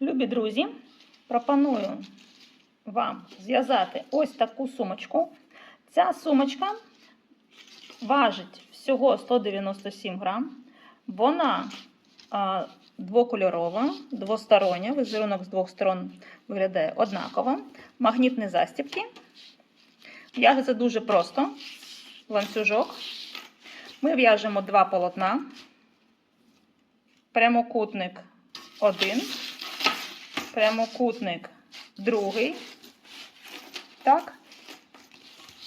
Любі друзі, пропоную вам зв'язати ось таку сумочку. Ця сумочка важить всього 197 грам. Вона а, двокольорова, двостороння, візерунок з двох сторон виглядає однаково. Магнітні застібки. В'яжеться дуже просто. Ланцюжок. Ми в'яжемо два полотна. Прямокутник один, прямокутник другий. Так.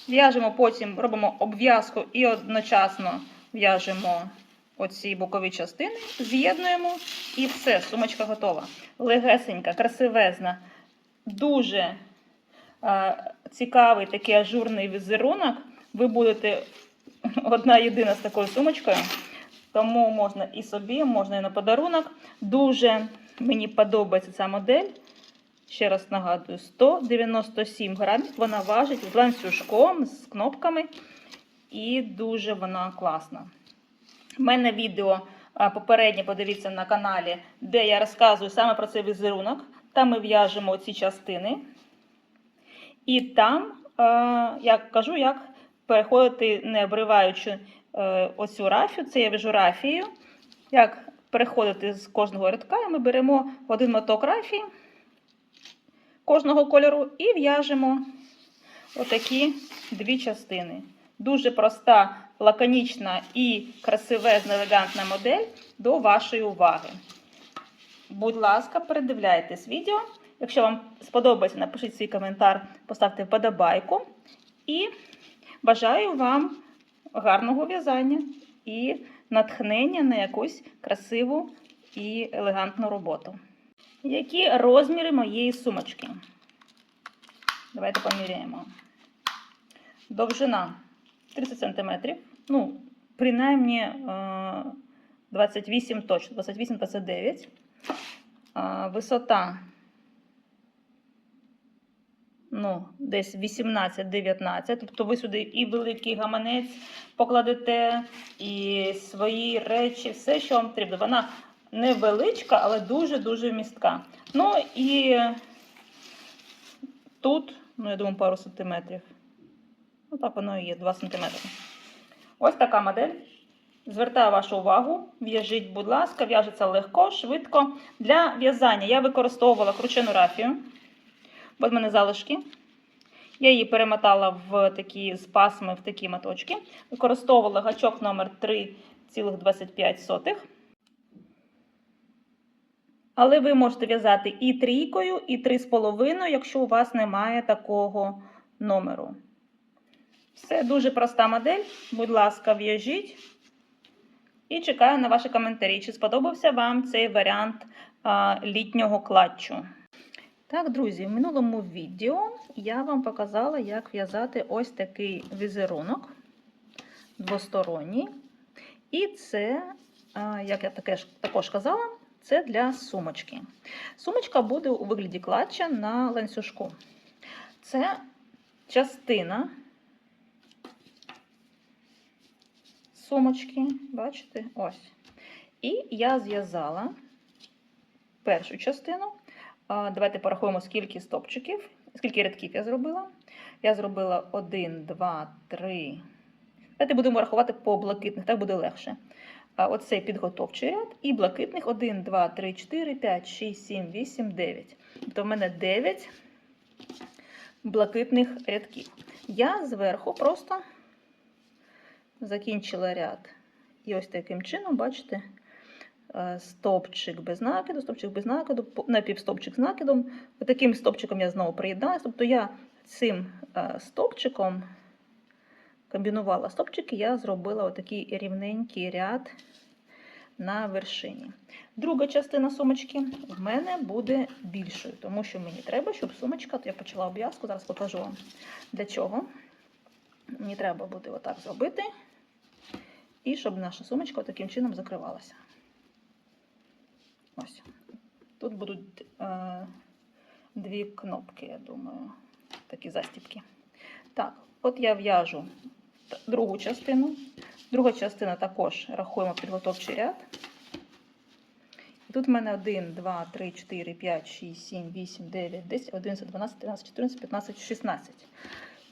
В'яжемо потім, робимо обв'язку і одночасно в'яжемо оці бокові частини, з'єднуємо і все, сумочка готова. Легесенька, красивезна, дуже е, цікавий такий ажурний візерунок. Ви будете одна єдина з такою сумочкою. Тому можна і собі, можна і на подарунок. Дуже мені подобається ця модель. Ще раз нагадую, 197 грамів. Вона важить з ланцюжком, з кнопками. І дуже вона класна. У мене відео попереднє, подивіться на каналі, де я розказую саме про цей візерунок. Там ми в'яжемо ці частини. І там я кажу, як переходити, не обриваючи е, оцю рафію, це я в'яжу рафію. Як переходити з кожного рядка, і ми беремо один моток рафії кожного кольору і в'яжемо отакі дві частини. Дуже проста, лаконічна і красивезна, елегантна модель до вашої уваги. Будь ласка, передивляйтесь відео. Якщо вам сподобається, напишіть свій коментар, поставте вподобайку. І бажаю вам гарного в'язання і натхнення на якусь красиву і елегантну роботу. Які розміри моєї сумочки? Давайте поміряємо. Довжина 30 см. Ну, принаймні е, 28 точно, 28-29. Е, Висота ну, десь 18-19. Тобто ви сюди і великий гаманець покладете, і свої речі, все, що вам потрібно. Вона невеличка, але дуже-дуже містка. Ну і тут, ну, я думаю, пару сантиметрів. Ну, так воно і є, 2 сантиметри. Ось така модель. Звертаю вашу увагу, в'яжіть, будь ласка, в'яжеться легко, швидко. Для в'язання я використовувала кручену рафію. В мене залишки. Я її перемотала в такі з пасми в такі моточки. Використовувала гачок номер 3,25. Але ви можете в'язати і трійкою, і три з половиною, якщо у вас немає такого номеру. Все дуже проста модель. Будь ласка, в'яжіть. І чекаю на ваші коментарі. Чи сподобався вам цей варіант літнього клатчу? Так, друзі, в минулому відео я вам показала, як в'язати ось такий візерунок двосторонній. І це, як я також казала, це для сумочки. Сумочка буде у вигляді клатча на ланцюжку. Це частина сумочки, бачите? Ось. І я зв'язала першу частину. Давайте порахуємо, скільки стопчиків, скільки рядків я зробила. Я зробила 1, 2, 3. Давайте будемо рахувати по блакитних, так буде легше. Оцей підготовчий ряд і блакитних 1, 2, 3, 4, 5, 6, 7, 8, 9. Тобто в мене 9 блакитних рядків. Я зверху просто закінчила ряд. І ось таким чином, бачите, е, стовпчик без накиду, стовпчик без накиду, напівстовпчик з накидом. Таким стовпчиком я знову приєдналася. Тобто я цим е, стовпчиком комбінувала стовпчики, я зробила отакий рівненький ряд на вершині. Друга частина сумочки в мене буде більшою, тому що мені треба, щоб сумочка, то я почала обв'язку, зараз покажу вам для чого. Мені треба буде отак зробити. І щоб наша сумочка таким чином закривалася. Ось. Тут будуть е, дві кнопки, я думаю, такі застібки. Так, от я в'яжу другу частину. Друга частина також рахуємо підготовчий ряд. Тут в мене 1, 2, 3, 4, 5, 6, 7, 8, 9, 10, 11, 12, 13, 14, 15, 16.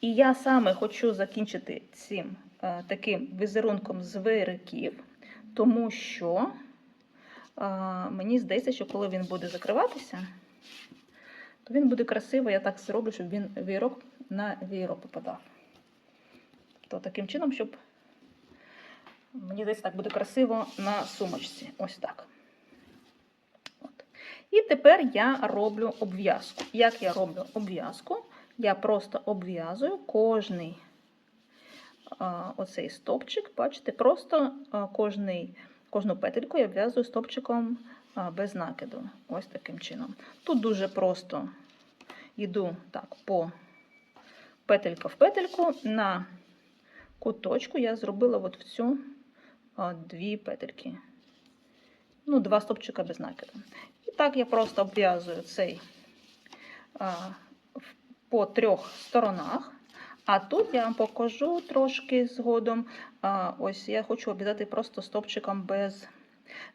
І я саме хочу закінчити цим е, таким візерунком звириків, тому що мені здається, що коли він буде закриватися, то він буде красиво, я так зроблю, щоб він вірок на вірок попадав. Тобто таким чином, щоб мені здається, так буде красиво на сумочці. Ось так. От. І тепер я роблю обв'язку. Як я роблю обв'язку? Я просто обв'язую кожний оцей стовпчик, бачите, просто кожний, кожну петельку я обв'язую стовпчиком а, без накиду. Ось таким чином. Тут дуже просто йду так по петелька в петельку. На куточку я зробила от в цю дві петельки. Ну, два стовпчика без накиду. І так я просто обв'язую цей по трьох сторонах. А тут я вам покажу трошки згодом. Ось я хочу обв'язати просто стовпчиком без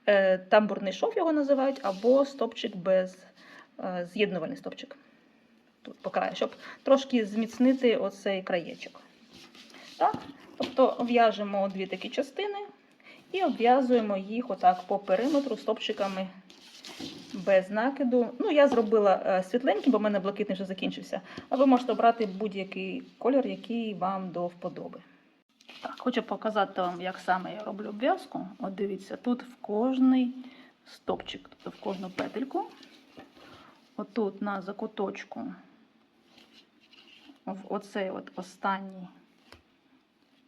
е, тамбурний шов його називають, або стовпчик без е, з'єднувальний стовпчик. Тут по краю, щоб трошки зміцнити оцей краєчок. Так? Тобто в'яжемо дві такі частини і обв'язуємо їх отак по периметру стопчиками без накиду. Ну, я зробила е, світленьким, бо в мене блакитний вже закінчився. А ви можете обрати будь-який кольор, який вам до вподоби. Так, хочу показати вам, як саме я роблю обв'язку. От дивіться, тут в кожний стопчик, тобто в кожну петельку. Отут на закуточку, в оцей от останній,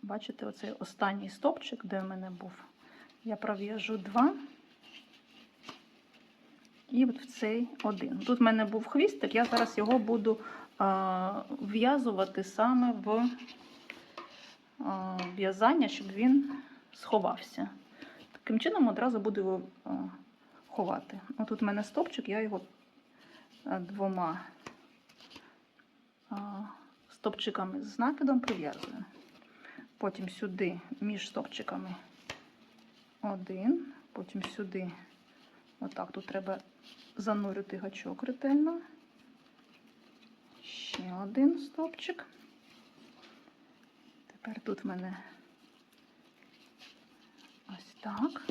бачите, оцей останній стопчик, де в мене був, я пров'яжу два. І от в цей один. Тут в мене був хвістик, я зараз його буду в'язувати саме в в'язання, щоб він сховався. Таким чином одразу буду його ховати. Отут в мене стопчик, я його двома стопчиками з накидом прив'язую. Потім сюди між стопчиками один, потім сюди. Отак, тут треба занурити гачок ретельно. Ще один стопчик. Тепер тут в мене ось так.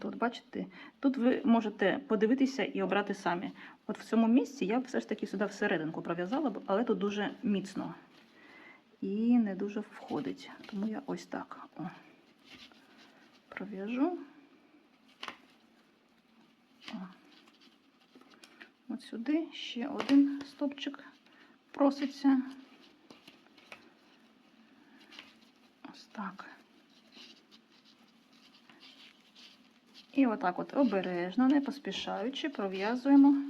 Тут, бачите, тут ви можете подивитися і обрати самі. От в цьому місці я все ж таки сюди всерединку пров'язала, але тут дуже міцно і не дуже входить. Тому я ось так о, пров'яжу. От сюди ще один стопчик проситься. Ось так. І отак от обережно, не поспішаючи, пров'язуємо,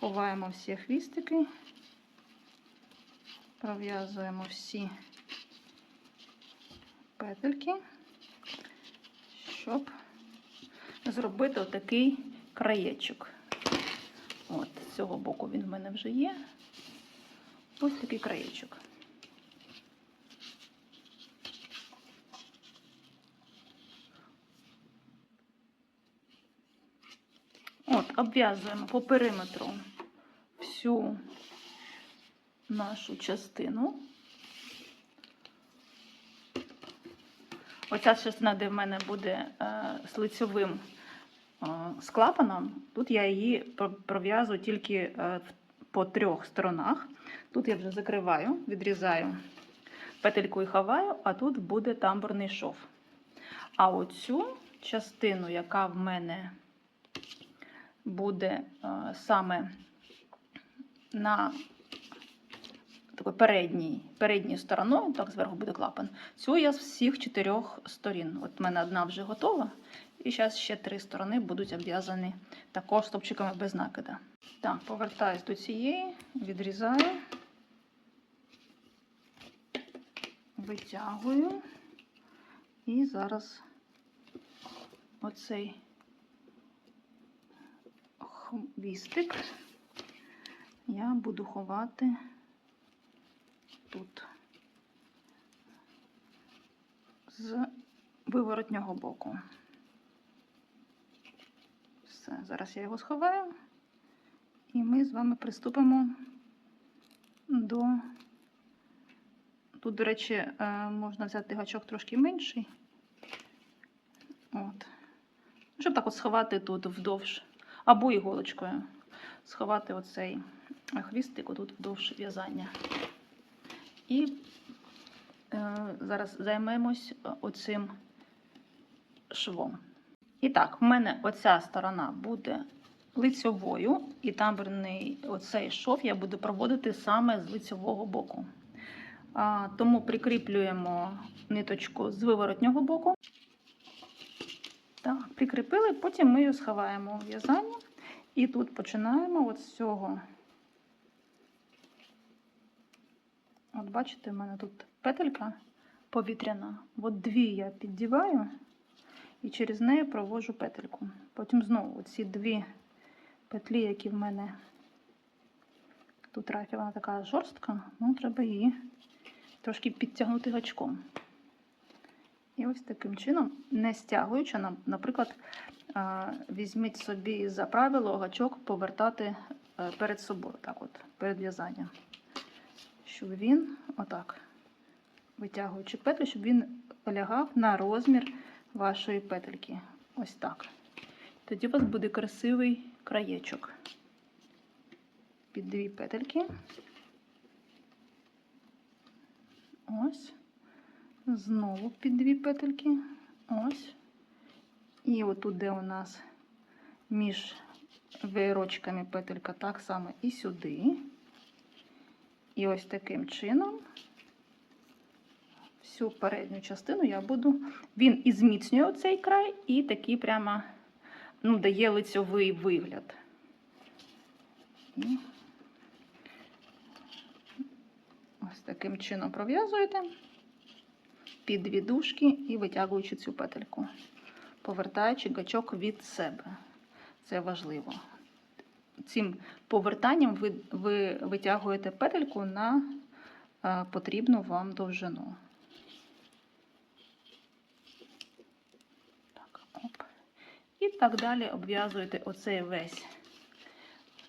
ховаємо всі хвістики, пров'язуємо всі петельки, щоб зробити отакий краєчок. От, з цього боку він в мене вже є. Ось такий краєчок. От, обв'язуємо по периметру всю нашу частину. Оця частина, де в мене буде е, з лицьовим е, з клапаном, тут я її про- пров'язую тільки е, по трьох сторонах. Тут я вже закриваю, відрізаю петельку і ховаю, а тут буде тамбурний шов. А оцю частину, яка в мене буде е, саме на такою передній, передньою стороною, так зверху буде клапан. Цю я з всіх чотирьох сторін. От в мене одна вже готова, і зараз ще три сторони будуть обв'язані також стопчиками без накида. Так, повертаюсь до цієї, відрізаю, витягую. І зараз оцей хвістик я буду ховати тут. з виворотнього боку. Все, зараз я його сховаю. І ми з вами приступимо до. Тут, до речі, е, можна взяти гачок трошки менший. От. Щоб так от сховати тут вдовж, або іголочкою. Сховати оцей хвістик тут вдовж в'язання. І е, зараз займемось е, оцим швом. І так, в мене оця сторона буде лицьовою, і тамберний оцей шов я буду проводити саме з лицьового боку. А, тому прикріплюємо ниточку з виворотнього боку. Так, прикріпили, потім ми її сховаємо у в'язання. І тут починаємо от з цього. От бачите, в мене тут петелька повітряна. От дві я піддіваю і через неї провожу петельку. Потім знову ці дві петлі, які в мене тут рафі, вона така жорстка, ну треба її трошки підтягнути гачком. І ось таким чином, не стягуючи, наприклад, візьміть собі за правило гачок повертати е, перед собою, так от, перед в'язанням. Щоб він, отак, витягуючи петлю, щоб він лягав на розмір вашої петельки. Ось так. Тоді у вас буде красивий краєчок. Під дві петельки. Ось. Знову під дві петельки. Ось. І отут, де у нас між вирочками петелька, так само і сюди. І ось таким чином всю передню частину я буду. Він і зміцнює цей край, і такий прямо ну, дає лицьовий вигляд. Ось таким чином пров'язуєте під дві дужки і витягуючи цю петельку, повертаючи гачок від себе. Це важливо. Цим повертанням ви, ви витягуєте петельку на е, потрібну вам довжину. Так, оп. І так далі обв'язуєте оцей весь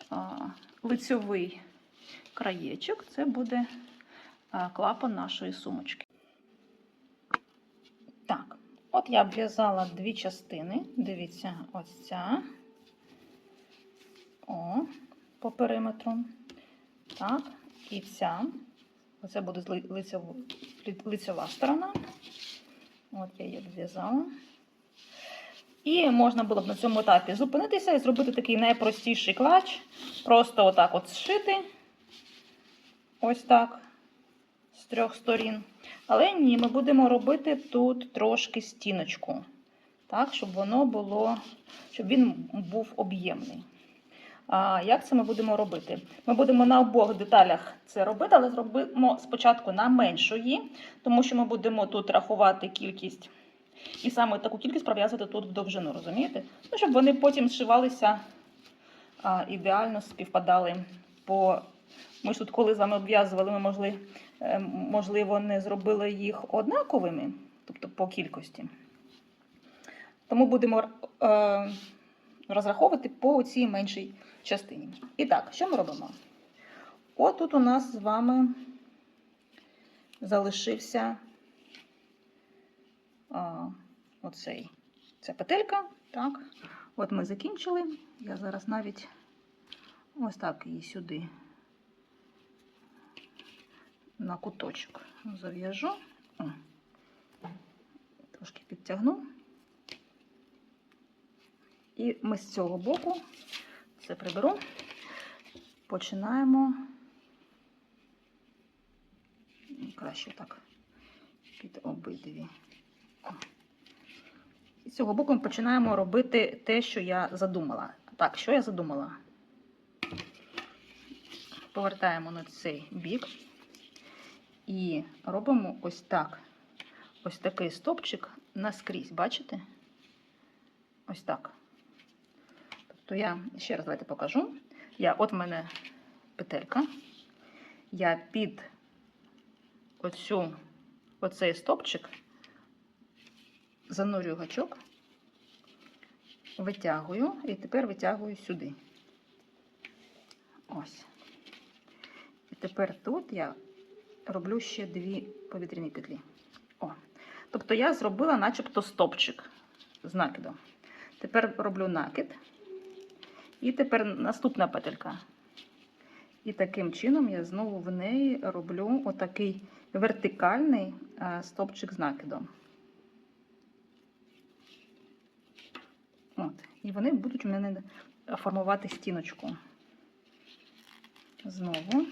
а, лицьовий краєчок. Це буде а, клапан нашої сумочки. От я обв'язала дві частини. Дивіться, ось ця. О, по периметру. Так, і ця. Оце буде лицьова сторона. От я її обв'язала. І можна було б на цьому етапі зупинитися і зробити такий найпростіший клач. Просто отак от зшити. Ось так. З трьох сторін. Але ні, ми будемо робити тут трошки стіночку. Так, щоб воно було, щоб він був об'ємний. Як це ми будемо робити? Ми будемо на обох деталях це робити, але зробимо спочатку на меншої, тому що ми будемо тут рахувати кількість. І саме таку кількість пров'язувати тут в довжину, розумієте? Ну, щоб вони потім зшивалися ідеально співпадали. По... Ми ж тут, коли з вами обв'язували, ми могли, е, можливо, не зробили їх однаковими, тобто по кількості. Тому будемо е, розраховувати по цій меншій частині. І так, що ми робимо? От тут у нас з вами залишився а, оцей, ця петелька. Так. От ми закінчили. Я зараз навіть ось так її сюди на куточок зав'яжу. Трошки підтягну. І ми з цього боку це приберу, починаємо краще так під обидві. І з цього боку ми починаємо робити те, що я задумала. Так, що я задумала? Повертаємо на цей бік і робимо ось так. Ось такий стопчик наскрізь, бачите? Ось так. Тобто я ще раз давайте покажу. Я, От в мене петелька. Я під оцю, оцей стопчик занурюю гачок, витягую і тепер витягую сюди. Ось. І тепер тут я роблю ще дві повітряні петлі. О. Тобто я зробила начебто стопчик з накидом. Тепер роблю накид. І тепер наступна петелька. І таким чином я знову в неї роблю отакий вертикальний е, стопчик з накидом. От. І вони будуть у мене формувати стіночку. Знову.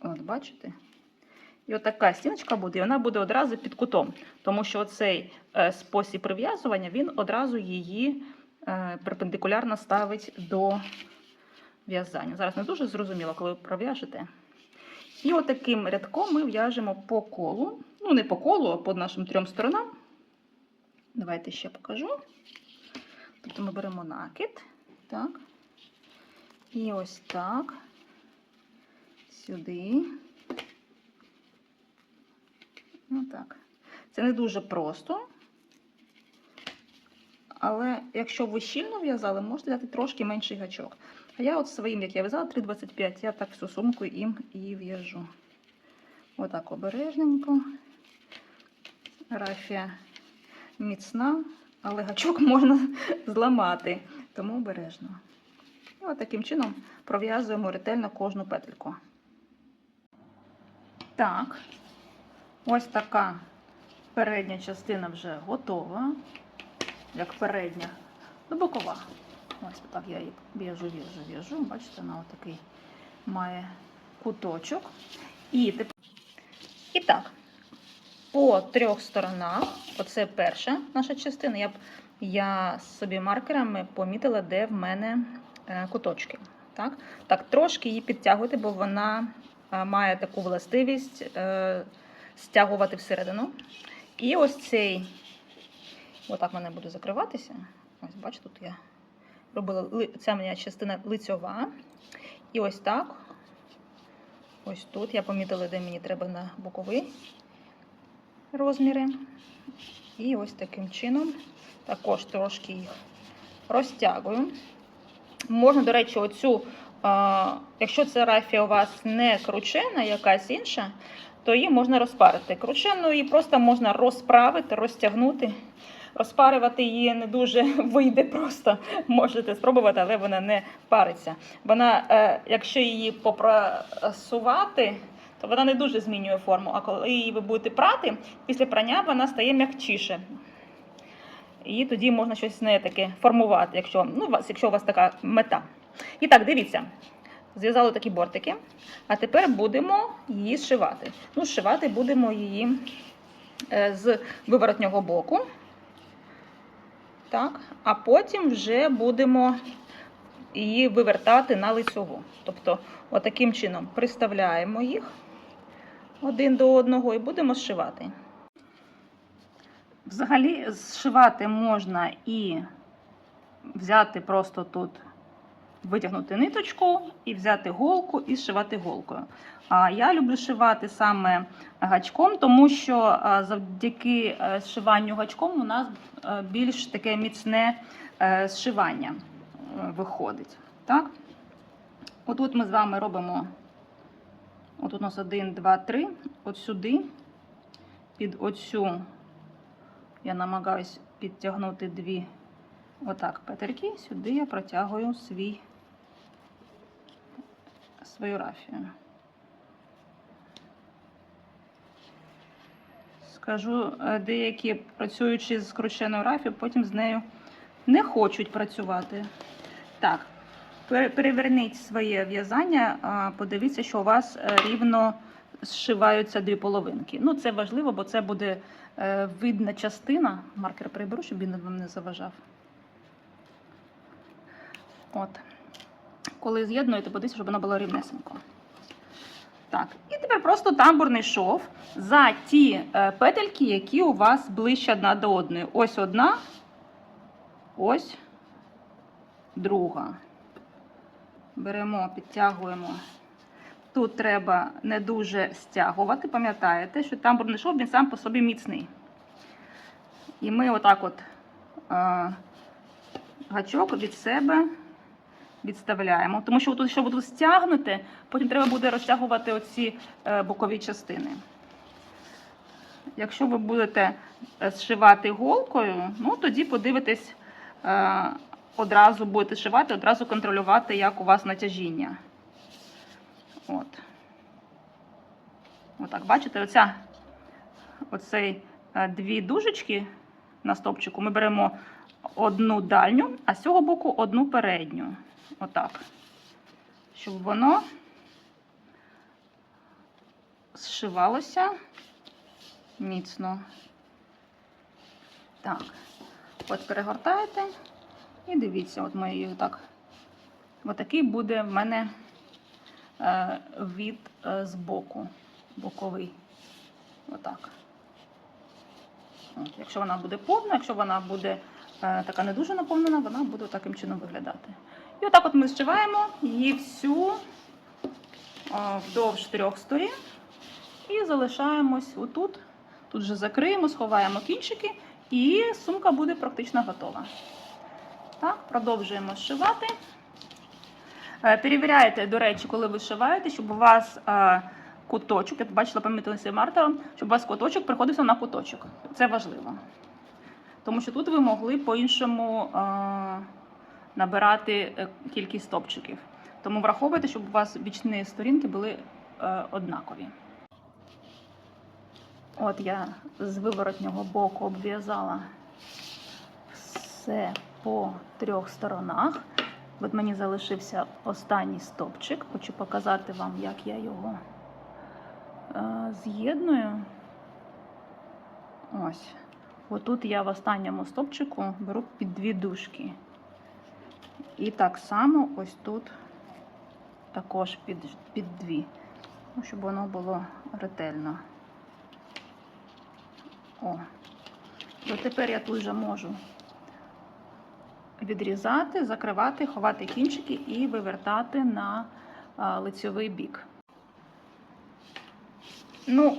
От, бачите? І от така стіночка буде, і вона буде одразу під кутом, тому що цей е, спосіб прив'язування, він одразу її е, перпендикулярно ставить до в'язання. Зараз не дуже зрозуміло, коли ви пров'яжете. І отаким рядком ми в'яжемо по колу. Ну, не по колу, а по нашим трьом сторонам. Давайте ще покажу. Тобто ми беремо накид. Так. І ось так. Сюди. Ну так. Це не дуже просто. Але якщо ви щільно в'язали, можете взяти трошки менший гачок. А я от своїм, як я в'язала 3,25, я так всю сумку їм і в'яжу. Отак обережненько. Рафія міцна, але гачок можна зламати, тому обережно. І от таким чином пров'язуємо ретельно кожну петельку. Так, ось така передня частина вже готова. Як передня, ну бокова. Ось так я її в'яжу, в'яжу, в'яжу. Бачите, вона отакий має куточок. І. І так, по трьох сторонах, оце перша наша частина, я я собі маркерами помітила, де в мене е, куточки. Так, так трошки її підтягуйте, бо вона е, має таку властивість е, стягувати всередину. І ось цей, отак мене буде закриватися. Ось, бачите, тут я робила ця моя частина лицьова. І ось так. Ось тут я помітила, де мені треба на боковий розміри. І ось таким чином також трошки їх розтягую. Можна, до речі, оцю, а, якщо це рафія у вас не кручена, якась інша, то її можна розпарити. Кручену її просто можна розправити, розтягнути. Розпарювати її не дуже вийде просто. Можете спробувати, але вона не париться. Вона, е, якщо її попрасувати, то вона не дуже змінює форму. А коли її ви будете прати, після прання вона стає м'якчіше. І тоді можна щось з нею таке формувати, якщо, ну, якщо у вас така мета. І так, дивіться. Зв'язали такі бортики, а тепер будемо її зшивати. Ну, зшивати будемо її е, з виворотнього боку. Так, а потім вже будемо її вивертати на лицьову. Тобто, отаким чином приставляємо їх один до одного і будемо зшивати. Взагалі, зшивати можна і взяти просто тут, витягнути ниточку, і взяти голку і зшивати голкою. А я люблю шивати саме гачком, тому що завдяки е, зшиванню гачком у нас е, більш таке міцне е, зшивання виходить. Так? Отут ми з вами робимо. Отут у нас 1, 2, 3. От сюди, під оцю, я намагаюсь підтягнути дві отак петельки. Сюди я протягую свій, свою рафію. Скажу, е, деякі працюючи з крученою рафією, потім з нею не хочуть працювати. Так, переверніть своє в'язання, подивіться, що у вас е, рівно зшиваються дві половинки. Ну, це важливо, бо це буде е, видна частина. Маркер приберу, щоб він вам не заважав. От. Коли з'єднуєте, подивіться, щоб воно було рівнесенько. Так, і тепер просто тамбурний шов за ті е, петельки, які у вас ближче одна до одної. Ось одна, ось друга. Беремо, підтягуємо. тут треба не дуже стягувати, пам'ятаєте, що там бурнишов він сам по собі міцний. І ми отак от е, гачок від себе відставляємо. Тому що тут, щоб тут стягнути, потім треба буде розтягувати оці е, бокові частини. Якщо ви будете е, зшивати голкою, ну тоді подивитесь, е, одразу будете шивати, одразу контролювати, як у вас натяжіння. От. Отак, бачите, оця, оцей дві дужечки на стопчику ми беремо одну дальню, а з цього боку одну передню. Отак. Щоб воно зшивалося міцно. Так, от перегортаєте і дивіться, от ми так. Отакий буде в мене е, від е, збоку, боковий. Отак. От, якщо вона буде повна, якщо вона буде е, така не дуже наповнена, вона буде таким чином виглядати. І отак от ми зшиваємо її всю вдовж трьох сторін і залишаємось отут. Тут же закриємо, сховаємо кінчики, і сумка буде практично готова. Так, продовжуємо зшивати. Е, Перевіряйте, до речі, коли ви зшиваєте, щоб у вас е, куточок, я бачила, помітилася мартером, щоб у вас куточок приходився на куточок. Це важливо. Тому що тут ви могли по-іншому е, набирати е, кількість стопчиків. Тому враховуйте, щоб у вас бічні сторінки були е, однакові. От я з виворотнього боку обв'язала все по трьох сторонах. От мені залишився останній стопчик. Хочу показати вам, як я його е, з'єдную. Ось. Отут я в останньому стопчику беру під дві дужки. І так само ось тут також під, під дві, ну, щоб воно було ретельно. О. От тепер я тут вже можу відрізати, закривати, ховати кінчики і вивертати на а, лицьовий бік. Ну,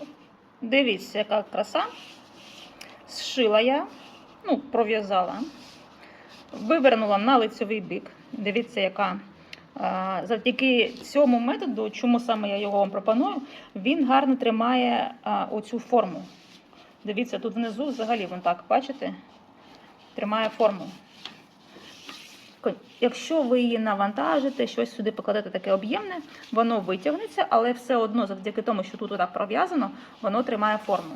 дивіться, яка краса. Зшила я, ну, пров'язала, вивернула на лицьовий бік. Дивіться, яка. Завдяки цьому методу, чому саме я його вам пропоную, він гарно тримає оцю форму. Дивіться, тут внизу взагалі, вон так, бачите, тримає форму. Якщо ви її навантажите, щось сюди покладете таке об'ємне, воно витягнеться, але все одно, завдяки тому, що тут отак пров'язано, воно тримає форму.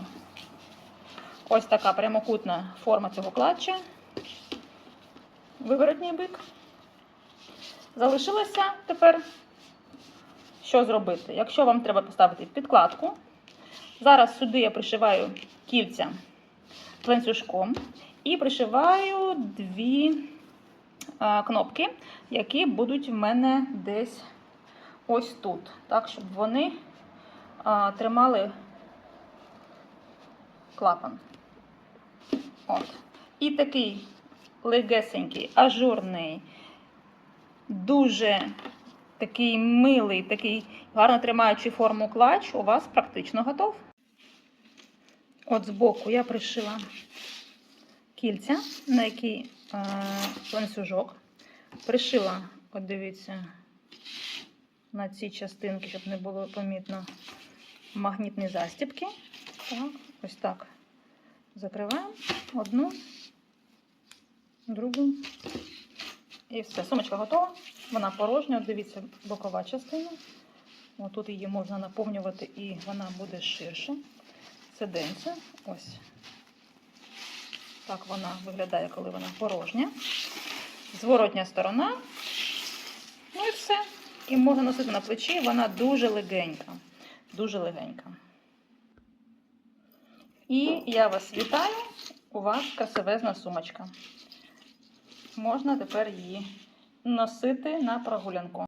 Ось така прямокутна форма цього клатча. Виворотній бик. Залишилося тепер, що зробити? Якщо вам треба поставити підкладку, зараз сюди я пришиваю кільця ланцюжком і пришиваю дві кнопки, які будуть в мене десь ось тут, так, щоб вони тримали клапан. От. І такий легесенький, ажурний, дуже такий милий, такий гарно тримаючий форму клач, у вас практично готов. От збоку я пришила кільця, на який е, ланцюжок. Пришила, от дивіться, на ці частинки, щоб не було помітно магнітні застібки. Так, ось так. Закриваємо одну, другу. І все. Сумочка готова. Вона порожня. Дивіться, бокова частина. Ось тут її можна наповнювати і вона буде ширше. Це денце. Ось. Так вона виглядає, коли вона порожня. Зворотня сторона. Ну і все. І можна носити на плечі. Вона дуже легенька. Дуже легенька. І я вас вітаю. У вас красивезна сумочка. Можна тепер її носити на прогулянку.